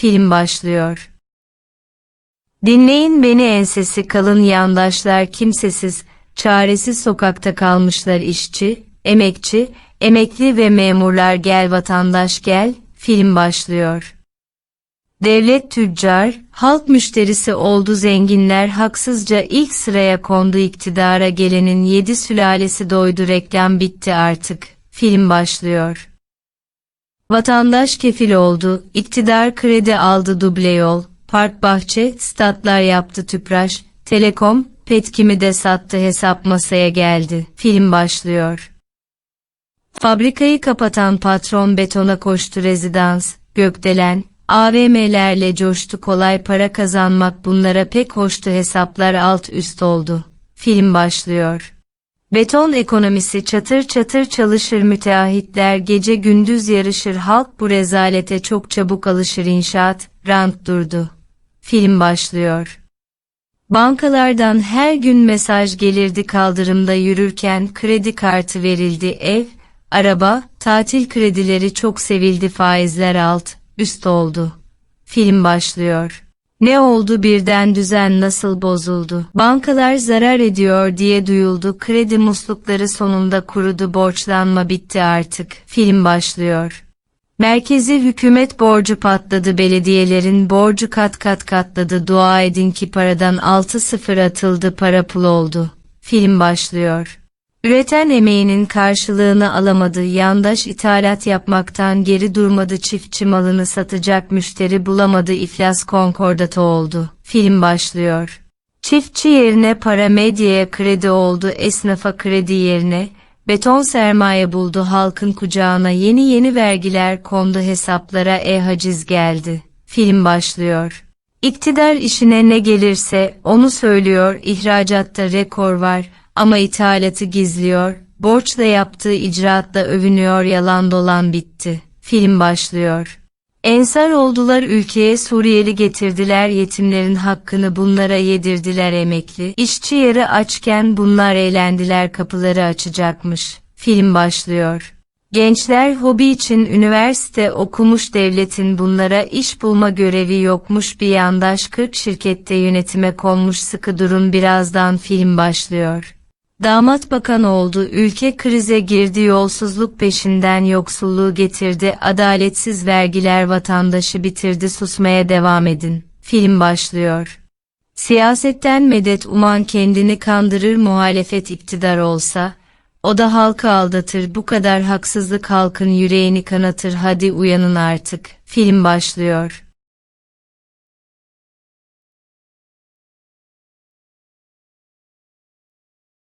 Film başlıyor. Dinleyin beni ensesi kalın yandaşlar kimsesiz, çaresiz sokakta kalmışlar işçi, emekçi, emekli ve memurlar gel vatandaş gel, film başlıyor. Devlet tüccar, halk müşterisi oldu zenginler haksızca ilk sıraya kondu iktidara gelenin yedi sülalesi doydu reklam bitti artık, film başlıyor. Vatandaş kefil oldu, iktidar kredi aldı duble yol, park bahçe, statlar yaptı tüpraş, telekom, petkimi de sattı hesap masaya geldi, film başlıyor. Fabrikayı kapatan patron betona koştu rezidans, gökdelen, AVM'lerle coştu kolay para kazanmak bunlara pek hoştu hesaplar alt üst oldu. Film başlıyor. Beton ekonomisi çatır çatır çalışır müteahhitler gece gündüz yarışır halk bu rezalete çok çabuk alışır inşaat, rant durdu. Film başlıyor. Bankalardan her gün mesaj gelirdi kaldırımda yürürken kredi kartı verildi ev, araba, tatil kredileri çok sevildi faizler alt, üst oldu. Film başlıyor. Ne oldu birden düzen nasıl bozuldu? Bankalar zarar ediyor diye duyuldu. Kredi muslukları sonunda kurudu. Borçlanma bitti artık. Film başlıyor. Merkezi hükümet borcu patladı. Belediyelerin borcu kat kat katladı. Dua edin ki paradan 6-0 atıldı. Para pul oldu. Film başlıyor. Üreten emeğinin karşılığını alamadı, yandaş ithalat yapmaktan geri durmadı, çiftçi malını satacak müşteri bulamadı, iflas konkordatı oldu. Film başlıyor. Çiftçi yerine para medyaya kredi oldu, esnafa kredi yerine, beton sermaye buldu, halkın kucağına yeni yeni vergiler kondu, hesaplara e-haciz geldi. Film başlıyor. İktidar işine ne gelirse onu söylüyor, ihracatta rekor var, ama ithalatı gizliyor, borçla yaptığı icraatla övünüyor yalan dolan bitti. Film başlıyor. Ensar oldular ülkeye Suriyeli getirdiler yetimlerin hakkını bunlara yedirdiler emekli. İşçi yarı açken bunlar eğlendiler kapıları açacakmış. Film başlıyor. Gençler hobi için üniversite okumuş devletin bunlara iş bulma görevi yokmuş bir yandaş 40 şirkette yönetime konmuş sıkı durun birazdan film başlıyor. Damat bakan oldu, ülke krize girdi, yolsuzluk peşinden yoksulluğu getirdi, adaletsiz vergiler vatandaşı bitirdi, susmaya devam edin. Film başlıyor. Siyasetten medet uman kendini kandırır muhalefet iktidar olsa, o da halkı aldatır, bu kadar haksızlık halkın yüreğini kanatır, hadi uyanın artık. Film başlıyor.